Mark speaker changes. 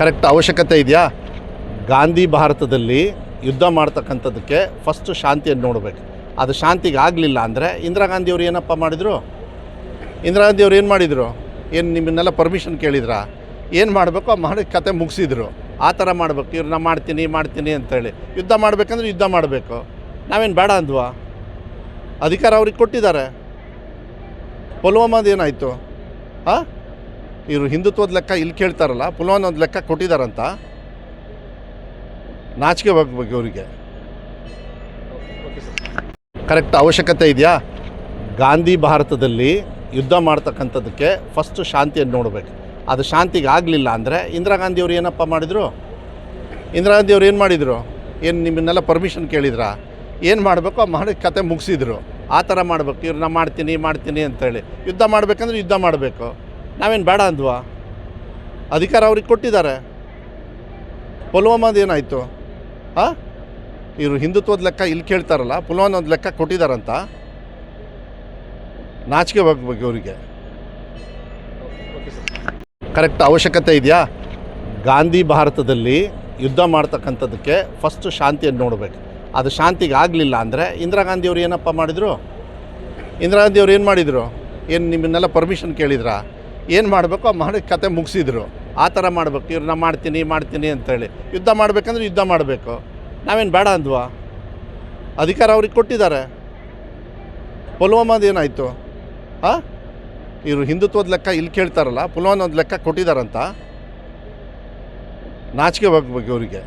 Speaker 1: Correct ಅವಶ್ಯಕತೆ ಇದೆಯಾ? ಗಾಂಧಿ ಭಾರತದಲ್ಲಿ ಯುದ್ಧ ಮಾಡ್ತಕ್ಕಂಥದ್ದಕ್ಕೆ ಫಸ್ಟು ಶಾಂತಿಯನ್ನು ನೋಡಬೇಕು. ಅದು ಶಾಂತಿಗೆ ಆಗಲಿಲ್ಲ ಅಂದರೆ ಇಂದಿರಾ ಗಾಂಧಿಯವರು ಏನಪ್ಪ ಮಾಡಿದರು? ಇಂದಿರಾ ಗಾಂಧಿಯವ್ರು ಏನು ಮಾಡಿದರು? ಏನು ನಿಮ್ಮನ್ನೆಲ್ಲ ಪರ್ಮಿಷನ್ ಕೇಳಿದ್ರಾ? ಏನು ಮಾಡಬೇಕು? ಮಾಡಿ ಕತೆ ಮುಗಿಸಿದ್ರು. ಆ ಥರ ಮಾಡಬೇಕು. ಇವ್ರು, ನಾ ಮಾಡ್ತೀನಿ ಮಾಡ್ತೀನಿ ಅಂತೇಳಿ ಯುದ್ಧ ಮಾಡಬೇಕಂದ್ರೆ ಯುದ್ಧ ಮಾಡಬೇಕು. ನಾವೇನು ಬೇಡ ಅಂದ್ವಾ? ಅಧಿಕಾರ ಅವ್ರಿಗೆ ಕೊಟ್ಟಿದ್ದಾರೆ. ಪುಲ್ವಾಮಾದ ಏನಾಯಿತು? ಹಾಂ ಇವರು ಹಿಂದುತ್ವದ ಲೆಕ್ಕ ಇಲ್ಲಿ ಕೇಳ್ತಾರಲ್ಲ ಒಂದು ಲೆಕ್ಕ ಕೊಟ್ಟಿದ್ದಾರಂತ ನಾಚಿಕೆ ಹೋಗ್ಬೇಕು ಇವರಿಗೆ ಕರೆಕ್ಟ್ ಅವಶ್ಯಕತೆ ಇದೆಯಾ? ಗಾಂಧಿ ಭಾರತದಲ್ಲಿ ಯುದ್ಧ ಮಾಡ್ತಕ್ಕಂಥದ್ದಕ್ಕೆ ಫಸ್ಟು ಶಾಂತಿಯನ್ನು ನೋಡಬೇಕು. ಅದು ಶಾಂತಿಗೆ ಆಗಲಿಲ್ಲ ಅಂದರೆ ಇಂದಿರಾ ಗಾಂಧಿಯವರು ಏನಪ್ಪ ಮಾಡಿದರು? ಇಂದಿರಾ ಗಾಂಧಿಯವ್ರು ಏನು ಮಾಡಿದರು? ಏನು ನಿಮ್ಮನ್ನೆಲ್ಲ ಪರ್ಮಿಷನ್ ಕೇಳಿದ್ರಾ? ಏನು ಮಾಡಬೇಕು? ಮಾಡಿ ಕತೆ ಮುಗಿಸಿದ್ರು. ಆ ಥರ ಮಾಡಬೇಕು. ಇವ್ರು ನಾ ಮಾಡ್ತೀನಿ ಮಾಡ್ತೀನಿ ಅಂತೇಳಿ. ಯುದ್ಧ ಮಾಡಬೇಕಂದ್ರೆ ಯುದ್ಧ ಮಾಡಬೇಕು. ನಾವೇನು ಬೇಡ ಅಂದ್ವಾ? ಅಧಿಕಾರ ಅವ್ರಿಗೆ ಕೊಟ್ಟಿದ್ದಾರೆ. ಪುಲ್ವಾಮಾದ ಏನಾಯಿತು? ಹಾಂ ಇವರು ಹಿಂದುತ್ವದ ಲೆಕ್ಕ ಇಲ್ಲಿ ಕೇಳ್ತಾರಲ್ಲ ಒಂದು ಲೆಕ್ಕ ಕೊಟ್ಟಿದ್ದಾರಂತ ನಾಚಿಕೆ ಹೋಗ್ಬೇಕು ಅವರಿಗೆ. ಕರೆಕ್ಟ್ ಅವಶ್ಯಕತೆ ಇದೆಯಾ? ಗಾಂಧಿ ಭಾರತದಲ್ಲಿ ಯುದ್ಧ ಮಾಡ್ತಕ್ಕಂಥದ್ದಕ್ಕೆ ಫಸ್ಟು ಶಾಂತಿಯನ್ನು ನೋಡಬೇಕು. ಅದು ಶಾಂತಿಗೆ ಆಗಲಿಲ್ಲ ಅಂದರೆ ಇಂದಿರಾ ಗಾಂಧಿಯವರು ಏನಪ್ಪ ಮಾಡಿದರು? ಇಂದಿರಾ ಗಾಂಧಿಯವ್ರು ಏನು ಮಾಡಿದರು? ಏನು ನಿಮ್ಮನ್ನೆಲ್ಲ ಪರ್ಮಿಷನ್ ಕೇಳಿದ್ರಾ? ಏನು ಮಾಡಬೇಕು? ಮಾಡಿ ಕತೆ ಮುಗಿಸಿದ್ರು. ಆ ಥರ ಮಾಡಬೇಕು. ಇವ್ರು ನಾ ಮಾಡ್ತೀನಿ ಮಾಡ್ತೀನಿ ಅಂತೇಳಿ. ಯುದ್ಧ ಮಾಡಬೇಕಂದ್ರೆ ಯುದ್ಧ ಮಾಡಬೇಕು. ನಾವೇನು ಬೇಡ ಅಂದ್ವಾ? ಅಧಿಕಾರ ಅವ್ರಿಗೆ ಕೊಟ್ಟಿದ್ದಾರೆ. ಪುಲ್ವಾಮಾದ ಏನಾಯಿತು? ಹಾಂ ಇವರು ಹಿಂದುತ್ವದ ಲೆಕ್ಕ ಇಲ್ಲಿ ಕೇಳ್ತಾರಲ್ಲ, ಪುಲ್ವಾಮದ ಲೆಕ್ಕ ಕೊಟ್ಟಿದ್ದಾರಂತ ನಾಚಿಕೆ ಹೋಗ್ಬೇಕು ಇವರಿಗೆ.